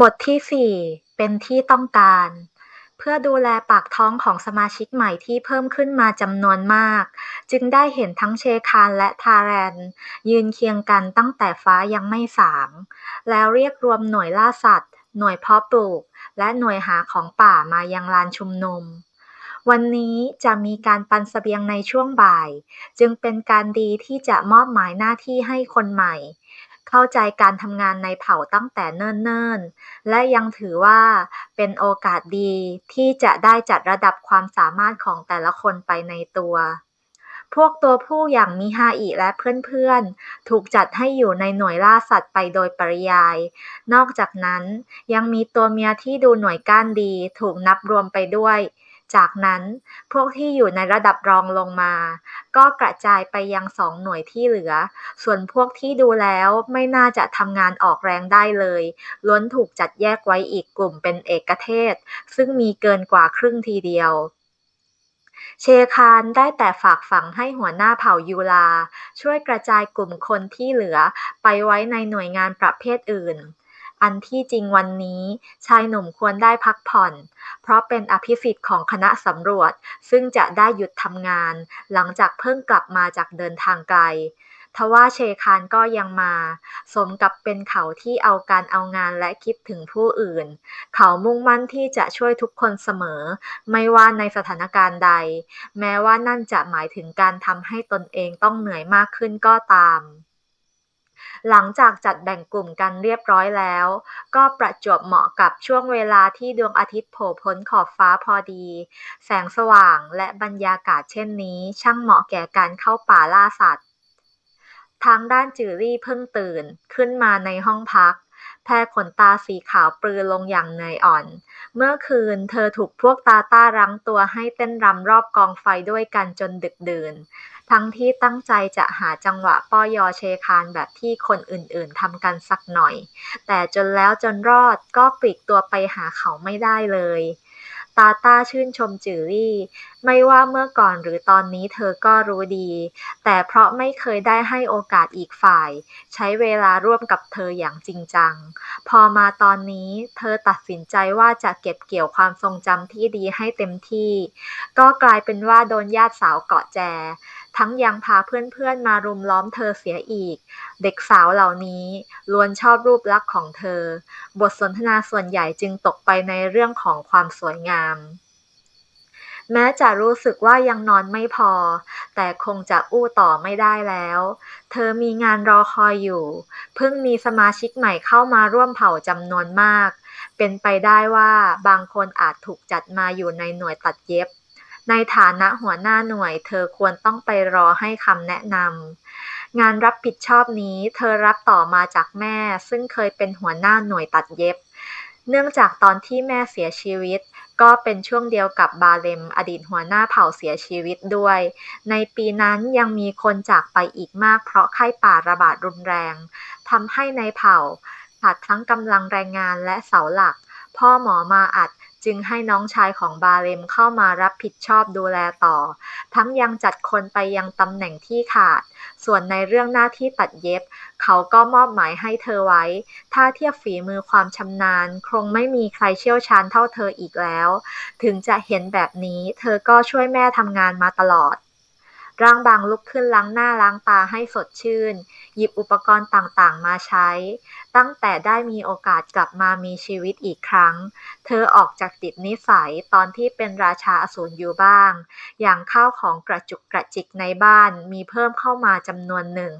บทที่4เป็นที่ต้องการ เพื่อดูแลปากท้องของสมาชิกใหม่ที่เพิ่มขึ้นมาจำนวนมาก จึงได้เห็นทั้งเชคานและทาแรน ยืนเคียงกันตั้งแต่ฟ้ายังไม่สาง แล้วเรียกรวมหน่วยล่าสัตว์ หน่วยเพาะปลูก และหน่วยหาของป่ามายังลานชุมนุมวันนี้จะมีการปันสเสบียงในช่วงบ่าย จึงเป็นการดีที่จะมอบหมายหน้าที่ให้คนใหม่ เข้าใจการทำงานในเผ่าตั้งแต่เนิ่น ๆ และยังถือว่าเป็นโอกาสดีที่จะได้จัดระดับความสามารถของแต่ละคนไปในตัว พวกตัวผู้อย่างมิฮาอิและเพื่อนๆ ถูกจัดให้อยู่ในหน่วยล่าสัตว์ไปโดยปริยาย นอกจากนั้นยังมีตัวเมียที่ดูหน่วยก้านดีถูกนับรวมไปด้วย จากนั้นพวกที่อยู่ในระดับรองลงมา ก็กระจายไปยังสองหน่วยที่เหลือ ส่วนพวกที่ดูแล้วไม่น่าจะทำงานออกแรงได้เลย ล้วนถูกจัดแยกไว้อีกกลุ่มเป็นเอกเทศ ซึ่งมีเกินกว่าครึ่งทีเดียวเชคานได้แต่ฝากฝังให้หัวหน้าเผ่ายูลา ช่วยกระจายกลุ่มคนที่เหลือไปไว้ในหน่วยงานประเภทอื่น อันที่จริงวันนี้ชายหนุ่มควรได้พักผ่อน เพราะเป็นอภิสิทธิ์ของคณะสำรวจ ซึ่งจะได้หยุดทำงาน หลังจากเพิ่งกลับมาจากเดินทางไกลทว่าเชคานก็ยังมา สมกับเป็นเขาที่เอาการเอางานและคิดถึงผู้อื่น เขามุ่งมั่นที่จะช่วยทุกคนเสมอ ไม่ว่าในสถานการณ์ใด แม้ว่านั่นจะหมายถึงการทำให้ตนเองต้องเหนื่อยมากขึ้นก็ตาม หลังจากจัดแบ่งกลุ่มกันเรียบร้อยแล้ว ก็ประจวบเหมาะกับช่วงเวลาที่ดวงอาทิตย์โผล่พ้นขอบฟ้าพอดี แสงสว่างและบรรยากาศเช่นนี้ ช่างเหมาะแก่การเข้าป่าล่าสัตว์ ทางด้านจือรี่เพิ่งตื่นขึ้นมาในห้องพัก แพรขนตาสีขาวปรือลงอย่างเหนื่อยอ่อน เมื่อคืนเธอถูกพวกตาต้ารั้งตัวให้เต้นรำรอบกองไฟด้วยกันจนดึกดื่น ทั้งที่ตั้งใจจะหาจังหวะป้อยอเชคานแบบที่คนอื่นๆทำกันสักหน่อย แต่จนแล้วจนรอดก็ปลีกตัวไปหาเขาไม่ได้เลย ตาต้าชื่นชมจือรี่ ไม่ว่าเมื่อก่อนหรือตอนนี้เธอก็รู้ดี แต่เพราะไม่เคยได้ให้โอกาสอีกฝ่าย ใช้เวลาร่วมกับเธออย่างจริงจัง พอมาตอนนี้เธอตัดสินใจว่าจะเก็บเกี่ยวความทรงจำที่ดีให้เต็มที่ ก็กลายเป็นว่าโดนญาติสาวเกาะแจ ทั้งยังพาเพื่อนๆมารุมล้อมเธอเสียอีก เด็กสาวเหล่านี้ล้วนชอบรูปลักษณ์ของเธอ บทสนทนาส่วนใหญ่จึงตกไปในเรื่องของความสวยงาม แม้จะรู้สึกว่ายังนอนไม่พอ แต่คงจะอู้ต่อไม่ได้แล้ว เธอมีงานรอคอยอยู่ เพิ่งมีสมาชิกใหม่เข้ามาร่วมเผ่าจำนวนมาก เป็นไปได้ว่าบางคนอาจถูกจัดมาอยู่ในหน่วยตัดเย็บ ในฐานะหัวหน้าหน่วย เธอควรต้องไปรอให้คำแนะนำงานรับผิดชอบนี้เธอรับต่อมาจากแม่ ซึ่งเคยเป็นหัวหน้าหน่วยตัดเย็บ เนื่องจากตอนที่แม่เสียชีวิต ก็เป็นช่วงเดียวกับบาเลมอดีตหัวหน้าเผ่าเสียชีวิตด้วย ในปีนั้นยังมีคนจากไปอีกมากเพราะไข้ป่าระบาดรุนแรงทำให้ในเผ่าขาดทั้งกำลังแรงงานและเสาหลัก พ่อหมอมาอัดจึ จึงให้น้องชายของบาเลมเข้ามารับผิดชอบดูแลต่อ ทั้งยังจัดคนไปยังตำแหน่งที่ขาด ส่วนในเรื่องหน้าที่ตัดเย็บ เขาก็มอบหมายให้เธอไว้ ถ้าเทียบฝีมือความชำนาญ คงไม่มีใครเชี่ยวชาญเท่าเธออีกแล้ว ถึงจะเห็นแบบนี้ เธอก็ช่วยแม่ทำงานมาตลอด ร่างบางลุกขึ้นล้างหน้าล้างตาให้สดชื่น หยิบอุปกรณ์ต่างๆ มาใช้ ตั้งแต่ได้มีโอกาสกลับมามีชีวิตอีกครั้ง เธอออกจากติดนิสัยตอนที่เป็นราชาอสูรอยู่บ้าง อย่างข้าวของกระจุกกระจิกในบ้านมีเพิ่มเข้ามาจำนวนหนึ่ง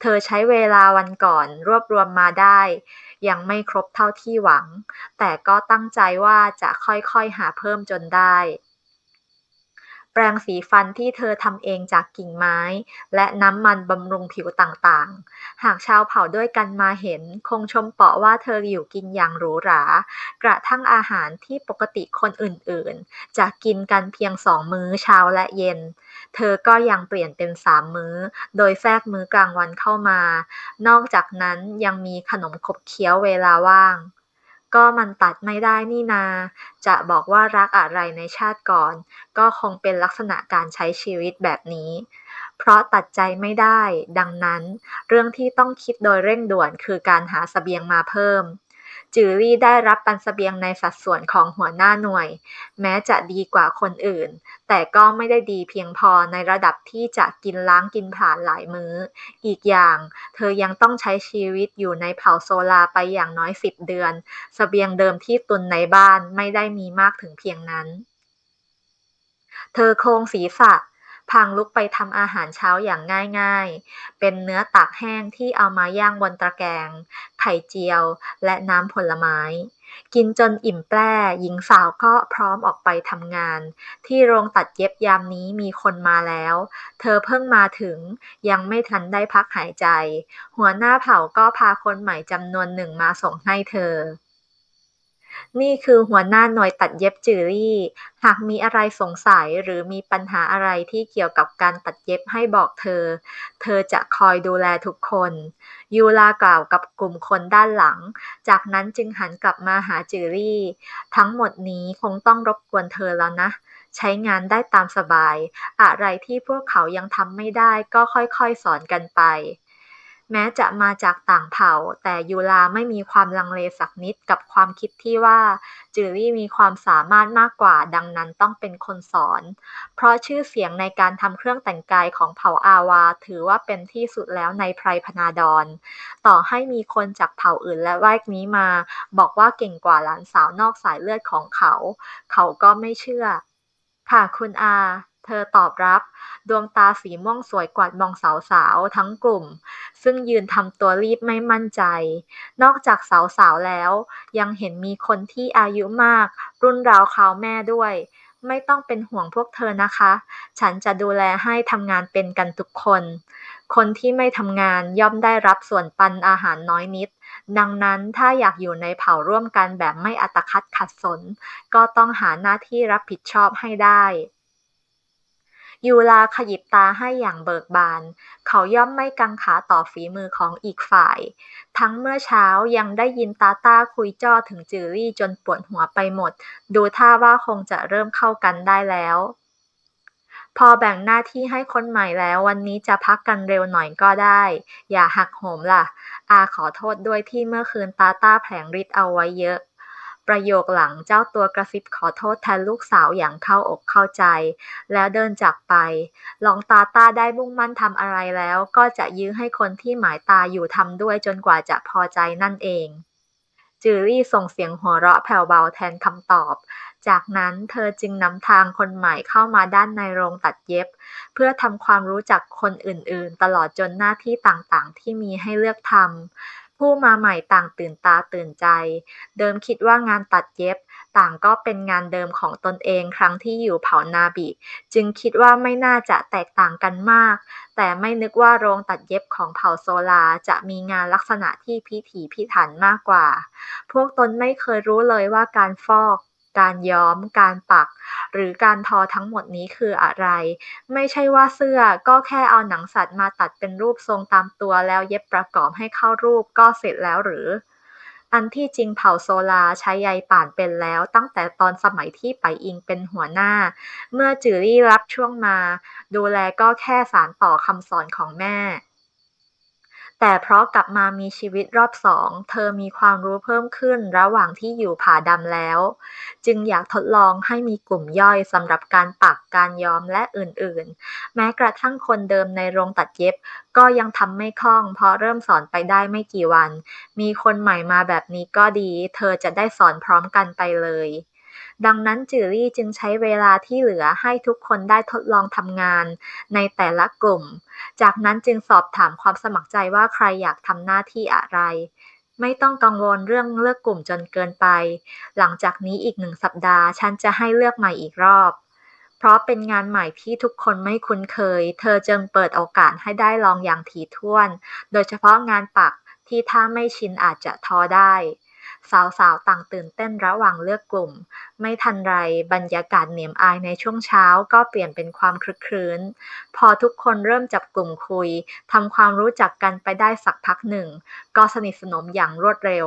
เธอใช้เวลาวันก่อนรวบรวมมาได้ ยังไม่ครบเท่าที่หวัง แต่ก็ตั้งใจว่าจะค่อยๆหาเพิ่มจนได้ แปรงสีฟันที่เธอทำเองจากกิ่งไม้ และน้ำมันบำรุงผิวต่างๆ หากชาวเผ่าด้วยกันมาเห็น คงชมเปาะว่าเธออยู่กินอย่างหรูหรา กระทั่งอาหารที่ปกติคนอื่นๆ จะกินกันเพียงสองมื้อเช้าและเย็น เธอก็ยังเปลี่ยนเป็นสามมื้อ โดยแทรกมื้อกลางวันเข้ามา นอกจากนั้นยังมีขนมขบเคี้ยวเวลาว่าง ก็มันตัดไม่ได้นี่นา จะบอกว่ารักอะไรในชาติก่อน ก็คงเป็นลักษณะการใช้ชีวิตแบบนี้ เพราะตัดใจไม่ได้ ดังนั้น เรื่องที่ต้องคิดโดยเร่งด่วนคือการหาสเสบียงมาเพิ่ม จือรี่ได้รับปันเสบียงในสัดส่วนของหัวหน้าหน่วย แม้จะดีกว่าคนอื่น แต่ก็ไม่ได้ดีเพียงพอในระดับที่จะกินล้างกินผ่านหลายมื้อ อีกอย่าง เธอยังต้องใช้ชีวิตอยู่ในเผ่าโซลาไปอย่างน้อยสิบเดือนสเสบียงเดิมที่ตุนในบ้านไม่ได้มีมากถึงเพียงนั้น เธอโครงศีรษะ พังลุกไปทำอาหารเช้าอย่างง่ายๆ เป็นเนื้อตากแห้งที่เอามาย่างบนตะแกรงไข่เจียว และน้ำผลไม้ กินจนอิ่มแปร่หญิงสาวก็พร้อมออกไปทำงาน ที่โรงตัดเย็บยามนี้มีคนมาแล้ว เธอเพิ่งมาถึงยังไม่ทันได้พักหายใจ หัวหน้าเผ่าก็พาคนใหม่จำนวนหนึ่งมาส่งให้เธอ นี่คือหัวหน้าหน่วยตัดเย็บจือรี่ หากมีอะไรสงสัยหรือมีปัญหาอะไรที่เกี่ยวกับการตัดเย็บให้บอกเธอ เธอจะคอยดูแลทุกคน ยูลากล่าวกับกลุ่มคนด้านหลัง จากนั้นจึงหันกลับมาหาจือรี่ ทั้งหมดนี้คงต้องรบกวนเธอแล้วนะ ใช้งานได้ตามสบาย อะไรที่พวกเขายังทำไม่ได้ก็ค่อยๆสอนกันไป แม้จะมาจากต่างเผ่า แต่ยูลาไม่มีความลังเลสักนิดกับความคิดที่ว่าจูรี่มีความสามารถมากกว่าดังนั้นต้องเป็นคนสอน เพราะชื่อเสียงในการทำเครื่องแต่งกายของเผ่าอาวา ถือว่าเป็นที่สุดแล้วในไพรพนาดอนต่อให้มีคนจากเผ่าอื่นและแวกนี้มา บอกว่าเก่งกว่าหลานสาวนอกสายเลือดของเขา เขาก็ไม่เชื่อ ค่ะคุณอา ธอตอบรับ ดวงตาสีม่วงสวยกวาดมองสาวๆทั้งกลุ่ม ซึ่งยืนทำตัวรีบไม่มั่นใจ นอกจากสาวๆแล้ว ยังเห็นมีคนที่อายุมาก รุ่นราวคราวแม่ด้วย ไม่ต้องเป็นห่วงพวกเธอนะคะ ฉันจะดูแลให้ทำงานเป็นกันทุกคน คนที่ไม่ทำงานย่อมได้รับส่วนปันอาหารน้อยนิดดังนั้นถ้าอยากอยู่ในเผ่าร่วมกันแบบไม่อัตคัดขัดสน ก็ต้องหาหน้าที่รับผิดชอบให้ได้ ยูลาขยิบตาให้อย่างเบิกบาน เขาย่อมไม่กังขาต่อฝีมือของอีกฝ่าย ทั้งเมื่อเช้ายังได้ยินตาต้าคุยจ้อถึงจือรี่จนปวดหัวไปหมด ดูท่าว่าคงจะเริ่มเข้ากันได้แล้ว พอแบ่งหน้าที่ให้คนใหม่แล้ววันนี้จะพักกันเร็วหน่อยก็ได้ อย่าหักโหมล่ะ อาขอโทษด้วยที่เมื่อคืนตาต้าแผลงฤทธิ์เอาไว้เยอะ ประโยคหลังเจ้าตัวกระซิบขอโทษแทนลูกสาวอย่างเข้าอกเข้าใจ แล้วเดินจากไปลองตาตาได้มุ่งมั่นทำอะไรแล้ว ก็จะยื้อให้คนที่หมายตาอยู่ทำด้วยจนกว่าจะพอใจนั่นเองจูรี่ส่งเสียงหัวเราะแผ่วเบาแทนคำตอบ จากนั้นเธอจึงนำทางคนใหม่เข้ามาด้านในโรงตัดเย็บ เพื่อทำความรู้จักคนอื่นๆ ตลอดจนหน้าที่ต่างๆ ที่มีให้เลือกทำ ผู้มาใหม่ต่างตื่นตาตื่นใจ เดิมคิดว่างานตัดเย็บ ต่างก็เป็นงานเดิมของตนเองครั้งที่อยู่เผ่านาบิ จึงคิดว่าไม่น่าจะแตกต่างกันมาก แต่ไม่นึกว่าโรงตัดเย็บของเผ่าโซลาจะมีงานลักษณะที่พิถีพิถันมากกว่า พวกตนไม่เคยรู้เลยว่าการฟอก การย้อม การปัก หรือการทอทั้งหมดนี้คืออะไร ไม่ใช่ว่าเสื้อก็แค่เอาหนังสัตว์มาตัดเป็นรูปทรงตามตัวแล้วเย็บประกอบให้เข้ารูปก็เสร็จแล้วหรือ อันที่จริงเผ่าโซลาใช้ใยป่านเป็นแล้วตั้งแต่ตอนสมัยที่ไปอิงเป็นหัวหน้า เมื่อจือรี่รับช่วงมา ดูแลก็แค่สารต่อคำสอนของแม่ แต่เพราะกลับมามีชีวิตรอบสองเธอมีความรู้เพิ่มขึ้นระหว่างที่อยู่ผาดำแล้ว จึงอยากทดลองให้มีกลุ่มย่อยสำหรับการปักการย้อมและอื่นๆ แม้กระทั่งคนเดิมในโรงตัดเย็บ ก็ยังทำไม่คล่อง เพราะเริ่มสอนไปได้ไม่กี่วัน มีคนใหม่มาแบบนี้ก็ดี เธอจะได้สอนพร้อมกันไปเลยดังนั้นจือรี่จึงใช้เวลาที่เหลือให้ทุกคนได้ทดลองทำงานในแต่ละกลุ่ม จากนั้นจึงสอบถามความสมัครใจว่าใครอยากทำหน้าที่อะไร ไม่ต้องกังวลเรื่องเลือกกลุ่มจนเกินไป หลังจากนี้อีกหนึ่งสัปดาห์ ฉันจะให้เลือกใหม่อีกรอบ เพราะเป็นงานใหม่ที่ทุกคนไม่คุ้นเคย เธอจึงเปิดโอกาสให้ได้ลองอย่างถี่ถ้วน โดยเฉพาะงานปักที่ถ้าไม่ชินอาจจะท้อได้ สาวๆ ต่างตื่นเต้นระหว่างเลือกกลุ่ม ไม่ทันไรบรรยากาศเหนียมอายในช่วงเช้าก็เปลี่ยนเป็นความคลึกครื้น พอทุกคนเริ่มจับกลุ่มคุยทำความรู้จักกันไปได้สักพักหนึ่ง ก็สนิทสนมอย่างรวดเร็ว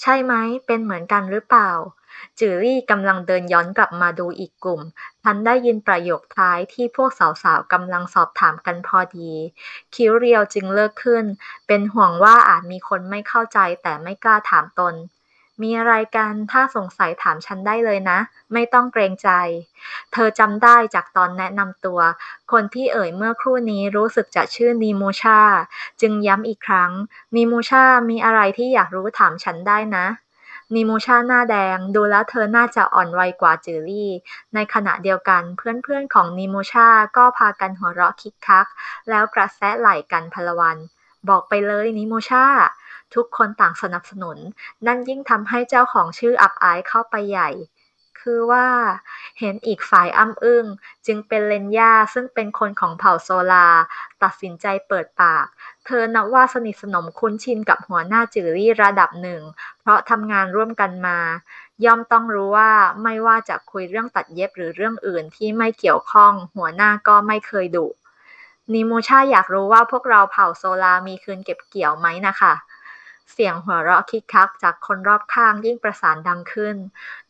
ใช่ไหมเป็นเหมือนกันหรือเปล่า จือรี่กำลังเดินย้อนกลับมาดูอีกกลุ่ม ทันได้ยินประโยคท้ายที่พวกสาวๆกำลังสอบถามกันพอดี คิ้วเรียวจึงเลิกขึ้น เป็นห่วงว่าอาจมีคนไม่เข้าใจแต่ไม่กล้าถามตน มีอะไรกันถ้าสงสัยถามฉันได้เลยนะ ไม่ต้องเกรงใจ เธอจำได้จากตอนแนะนำตัว คนที่เอ่ยเมื่อครู่นี้รู้สึกจะชื่อนีโมชา จึงย้ำอีกครั้งนีโมชามีอะไรที่อยากรู้ถามฉันได้นะ นีโมชาหน้าแดง ดูแล้วเธอน่าจะอ่อนวัยกว่าจือรี่ ในขณะเดียวกันเพื่อนๆของนีโมชาก็พากันหัวเราะคิกคัก แล้วกระแซะไหล่กันพลวัน บอกไปเลยนิโมชาทุกคนต่างสนับสนุน นั่นยิ่งทำให้เจ้าของชื่ออับอายเข้าไปใหญ่ คือว่า เห็นอีกฝ่ายอ้ำอึ้ง จึงเป็นเลนยาซึ่งเป็นคนของเผ่าโซลา ตัดสินใจเปิดปาก เธอนับว่าสนิทสนมคุ้นชินกับหัวหน้าจือรี่ระดับหนึ่ง เพราะทำงานร่วมกันมา ย่อมต้องรู้ว่าไม่ว่าจะคุยเรื่องตัดเย็บหรือเรื่องอื่นที่ไม่เกี่ยวข้อง หัวหน้าก็ไม่เคยดุนิโมชาอยากรู้ว่าพวกเราเผ่าโซลามีคืนเก็บเกี่ยวไหมนะคะเสียงหัวเราะคิกคักจากคนรอบข้างยิ่งประสานดังขึ้น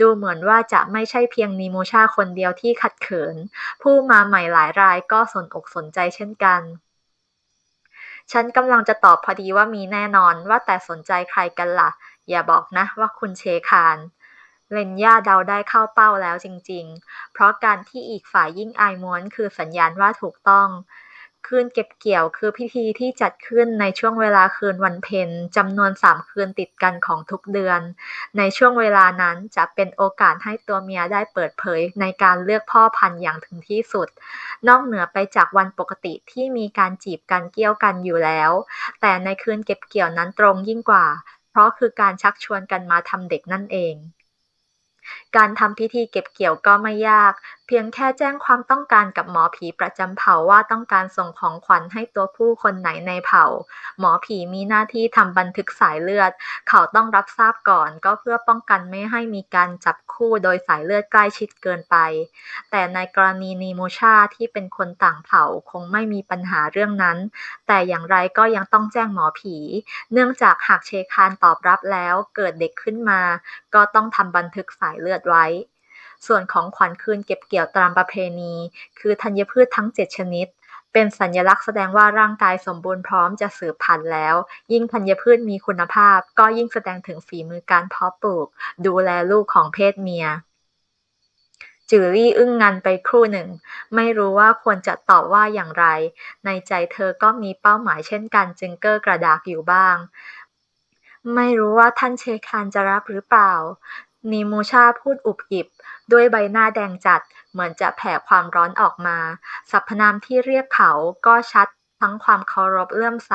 ดูเหมือนว่าจะไม่ใช่เพียงนิมูชาคนเดียวที่ขัดเขิน ผู้มาใหม่หลายรายก็สนอกสนใจเช่นกัน ฉันกำลังจะตอบพอดีว่ามีแน่นอนว่าแต่สนใจใครกันละ่ะ อย่าบอกนะว่าคุณเชคานเลนย่าเดาได้เข้าเป้าแล้วจริง ๆ เพราะการที่อีกฝ่ายยิ่งอายม้วนคือสัญญาณว่าถูกต้อง คืนเก็บเกี่ยว คือพิธีที่จัดขึ้นในช่วงเวลาคืนวันเพ็ญจำนวนสามคืนติดกันของทุกเดือน ในช่วงเวลานั้นจะเป็นโอกาสให้ตัวเมียได้เปิดเผยในการเลือกพ่อพันธุ์อย่างถึงที่สุด นอกเหนือไปจากวันปกติที่มีการจีบกันเกี่ยวกันอยู่แล้ว แต่ในคืนเก็บเกี่ยวนั้นตรงยิ่งกว่า เพราะคือการชักชวนกันมาทำเด็กนั่นเองการทำพิธีเก็บเกี่ยวก็ไม่ยาก เพียงแค่แจ้งความต้องการกับหมอผีประจำเผ่าว่าต้องการส่งของขวัญให้ตัวผู้คนไหนในเผ่า หมอผีมีหน้าที่ทำบันทึกสายเลือด เขาต้องรับทราบก่อนก็เพื่อป้องกันไม่ให้มีการจับคู่โดยสายเลือดใกล้ชิดเกินไป แต่ในกรณีนีโมชาที่เป็นคนต่างเผ่าคงไม่มีปัญหาเรื่องนั้น แต่อย่างไรก็ยังต้องแจ้งหมอผี เนื่องจากหากเชคานตอบรับแล้วเกิดเด็กขึ้นมา ก็ต้องทำบันทึกสายเลือดไว้ ส่วนของขวัญคืนเก็บเกี่ยวตามประเพณี คือธัญพืชทั้ง 7 ชนิด เป็นสัญลักษณ์แสดงว่าร่างกายสมบูรณ์พร้อมจะสืบพันธุ์แล้ว ยิ่งธัญพืชมีคุณภาพ ก็ยิ่งแสดงถึงฝีมือการเพาะปลูก ดูแลลูกของเพศเมียจือรี่อึ้งงันไปครู่หนึ่ง ไม่รู้ว่าควรจะตอบว่าอย่างไร ในใจเธอก็มีเป้าหมายเช่นกันจึงเก้อกระดากอยู่บ้าง ไม่รู้ว่าท่านเชคานจะรับหรือเปล่า นีมูชาพูดอุบอิบ ด้วยใบหน้าแดงจัด เหมือนจะแผ่ความร้อนออกมา สรรพนามที่เรียกเขาก็ชัดทั้งความเคารพเลื่อมใส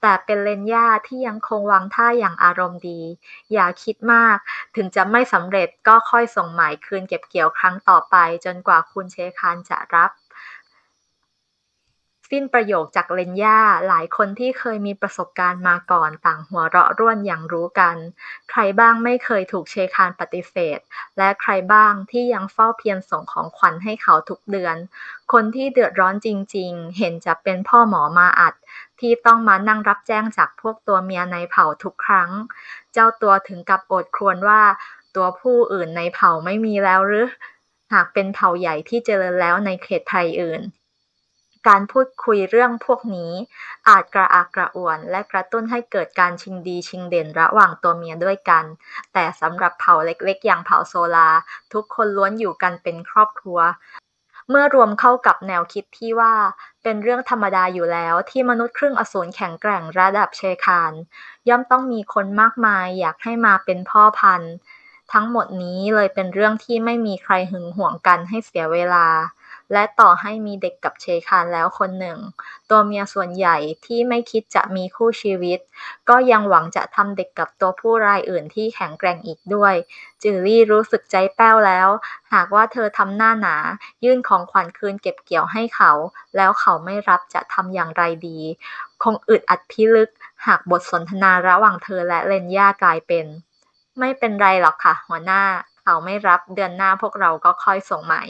แต่เป็นเลนย่าที่ยังคงวางท่าอย่างอารมณ์ดี อย่าคิดมาก ถึงจะไม่สำเร็จก็ค่อยส่งหมายคืนเก็บเกี่ยวครั้งต่อไปจนกว่าคุณเชคานจะรับ สิ้นประโยคจากเลนย่าหลายคนที่เคยมีประสบการณ์มาก่อนต่างหัวเราะร่วนอย่างรู้กัน ใครบ้างไม่เคยถูกเชคานปฏิเสธ และใครบ้างที่ยังเฝ้าเพียรส่งของขวัญให้เขาทุกเดือน คนที่เดือดร้อนจริงๆ เห็นจะเป็นพ่อหมอมาอัด ที่ต้องมานั่งรับแจ้งจากพวกตัวเมียในเผ่าทุกครั้ง เจ้าตัวถึงกับอดครวญว่าตัวผู้อื่นในเผ่าไม่มีแล้วหรือหากเป็นเผ่าใหญ่ที่เจริญแล้วในเขตไทยอื่น การพูดคุยเรื่องพวกนี้ อาจกระอักกระอ่วน และกระตุ้นให้เกิดการชิงดีชิงเด่นระหว่างตัวเมียด้วยกัน แต่สำหรับเผ่าเล็กๆ อย่างเผ่าโซลา ทุกคนล้วนอยู่กันเป็นครอบครัว เมื่อรวมเข้ากับแนวคิดที่ว่า เป็นเรื่องธรรมดาอยู่แล้วที่มนุษย์ครึ่งอสูรแข็งแกร่งระดับเชคาน ย่อมต้องมีคนมากมายอยากให้มาเป็นพ่อพันธุ์ ทั้งหมดนี้เลยเป็นเรื่องที่ไม่มีใครหึงหวงกันให้เสียเวลา และต่อให้มีเด็กกับเชคานแล้วคนหนึ่ง ตัวเมียส่วนใหญ่ที่ไม่คิดจะมีคู่ชีวิต ก็ยังหวังจะทำเด็กกับตัวผู้รายอื่นที่แข็งแกร่งอีกด้วย จือรี่รู้สึกใจแป้วแล้ว หากว่าเธอทำหน้าหนา ยื่นของขวัญคืนเก็บเกี่ยวให้เขา แล้วเขาไม่รับจะทำอย่างไรดี คงอึดอัดพิลึก หากบทสนทนาระหว่างเธอและเลนย่ากลายเป็น ไม่เป็นไรหรอกค่ะ หัวหน้า เขาไม่รับเดือนหน้าพวกเราก็ค่อยส่งใหม่